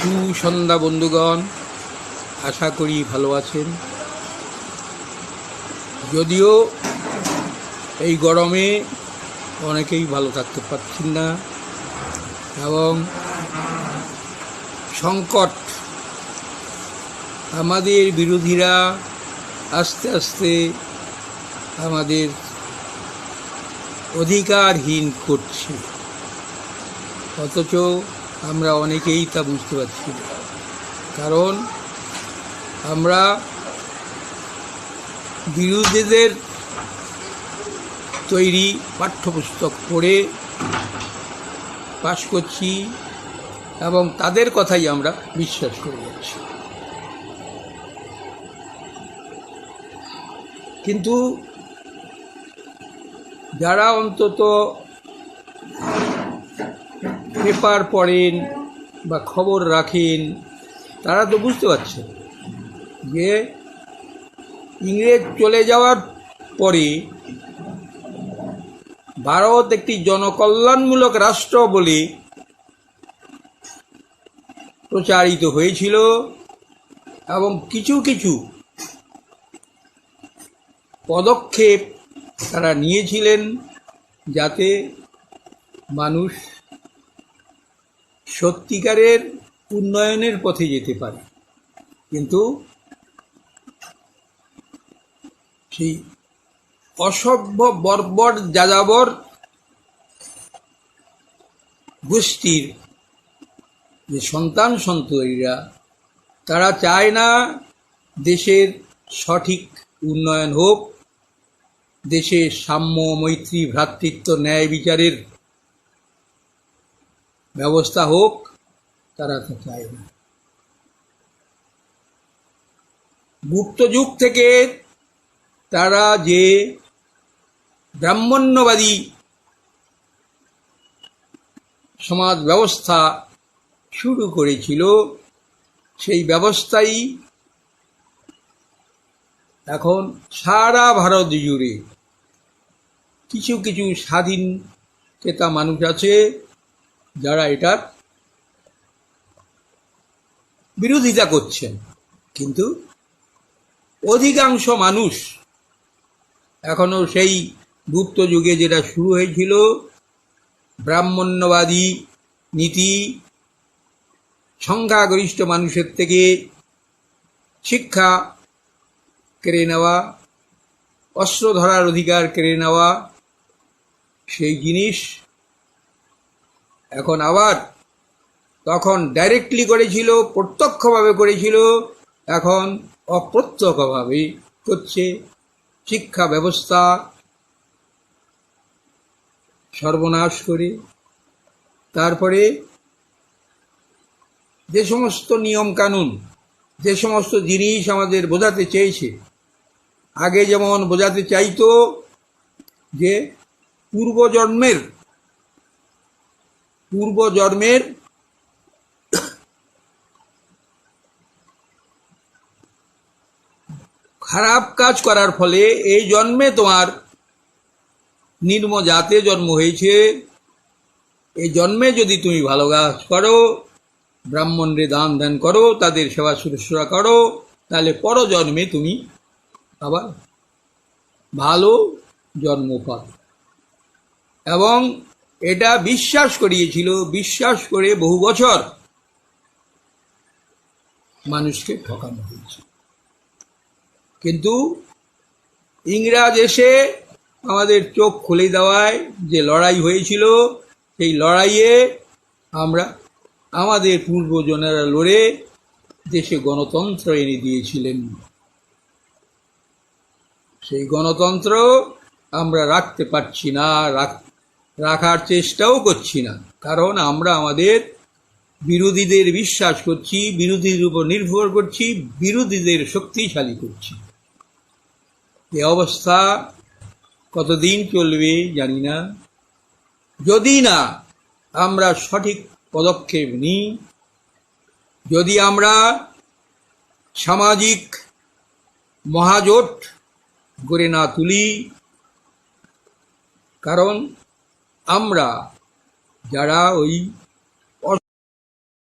সুসন্ধ্যা বন্ধুগণ, আশা করি ভালো আছেন। যদিও এই গরমে অনেকেই ভালো থাকতে পারছেন না এবং সংকট আমাদের বিরোধীরা আস্তে আস্তে আমাদের অধিকারহীন করছে। অথচ আমরা অনেকেই তা বুঝতে পারছি। কারণ আমরা বিরোধীদের তৈরি পাঠ্যপুস্তক পড়ে পাশ করছি এবং তাদের কথাই আমরা বিশ্বাস করে যাচ্ছি। কিন্তু যারা অন্তত পেপার পড়েন বা খবর রাখেন, তারা তো বুঝতে পারছেন যে ইংরেজ চলে যাওয়ার পরে ভারত একটি জনকল্যাণমূলক রাষ্ট্র বলে প্রচারিত হয়েছিল এবং কিছু কিছু পদক্ষেপ তারা নিয়েছিলেন যাতে মানুষ সত্যিকারের উন্নয়নের পথে যেতে পারে। কিন্তু সেই অসভ্য, বর্বর, যাযাবর গোষ্ঠীর যে সন্তান সন্তরীরা তারা চায় না দেশের সঠিক উন্নয়ন হোক দেশে সাম্য, মৈত্রী, ভ্রাতৃত্ব, ন্যায় বিচারের ব্যবস্থা হোক, তারা তা চায় না। গুপ্ত যুগ থেকে তারা যে ব্রাহ্মণ্যবাদী সমাজ ব্যবস্থা শুরু করেছিল, সেই ব্যবস্থাই এখন সারা ভারত জুড়ে কিছু কিছু স্বাধীন চেতা মানুষ আছে। যারা এটার বিরোধিতা করছেন। কিন্তু অধিকাংশ মানুষ এখনও সেই গুপ্ত যুগে যেটা শুরু হয়েছিল, ব্রাহ্মণ্যবাদী নীতি, সংখ্যাগরিষ্ঠ মানুষের থেকে শিক্ষা কেড়ে নেওয়া, অস্ত্র ধরার অধিকার কেড়ে নেওয়া, সেই জিনিস এখন আবার তখন ডাইরেক্টলি করেছিল, প্রত্যক্ষভাবে করেছিল, এখন অপ্রত্যক্ষভাবে করছে শিক্ষা ব্যবস্থা, সর্বনাশ করে। তারপরে যে সমস্ত নিয়ম কানুন যে সমস্ত জিনিস আমাদের বোঝাতে চেয়েছে, আগে যেমন বোঝাতে চাইতো যে পূর্বজন্মের পূর্বজন্মের খারাপ কাজ করার ফলে এই জন্মে তোমার নির্ম জাতে জন্ম হয়েছে। এই জন্মে যদি তুমি ভালো কাজ করো, ব্রাহ্মণরে দান ধ্যান করো, তাদের সেবা শুশ্রূষা করো, তাহলে পরজন্মে তুমি আবার ভালো জন্ম পাবে। এবং এটা বিশ্বাস করিয়েছিল, বিশ্বাস করে বহু বছর মানুষকে ঠকানো হয়েছে। কিন্তু ইংরাজ এসে আমাদের চোখ খুলে দেওয়ায় যে লড়াই হয়েছিল, সেই লড়াইয়ে আমরা আমাদের পূর্বজনেরা লড়ে দেশে গণতন্ত্র এনে দিয়েছিলেন। সেই গণতন্ত্র আমরা রাখতে পারছি না রাখার চেষ্টাও করছি না। কারণ আমরা আমাদের বিরোধীদের বিশ্বাস করছি, বিরোধীদের উপর নির্ভর করছি, বিরোধীদের শক্তিশালী করছি। এ অবস্থা কতদিন চলবে জানি না। যদি না আমরা সঠিক পদক্ষেপ নিই, যদি আমরা সামাজিক মহাজোট গড়ে না তুলি, কারণ আমরা যারা ওই